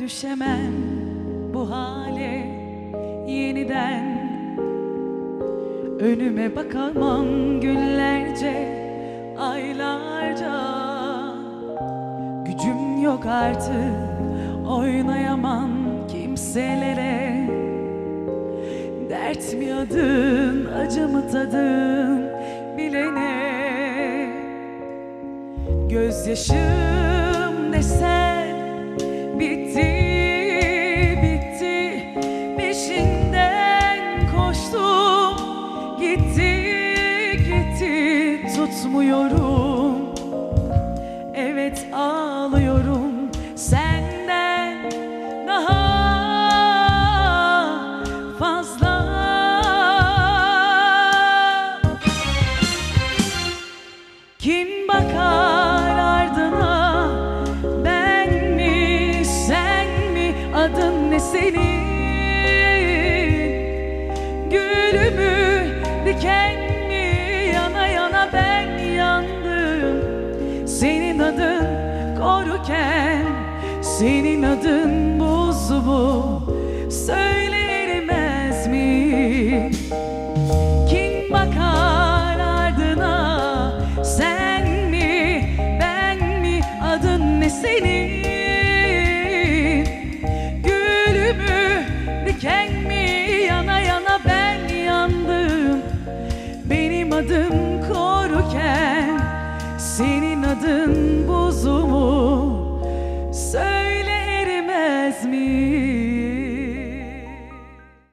düşemem bu hale yeniden. Önüme bakamam günlerce, aylarca. Gücüm yok artık, oynayamam kimselere. Dert mi adın, acı mı tadın bilene. Gözyaşım desen Koştum. Gitti gitti tutmuyorum. Evet ağlıyorum senden daha fazla. Kim bakar ardına? Ben mi sen mi? Adın ne senin Senin adın korurken Senin adın buz mu Söylenilmez mi? Kim bakar ardına? Sen mi ben mi? Adın ne senin? Gülü mü diken mi Senin adın buzu mu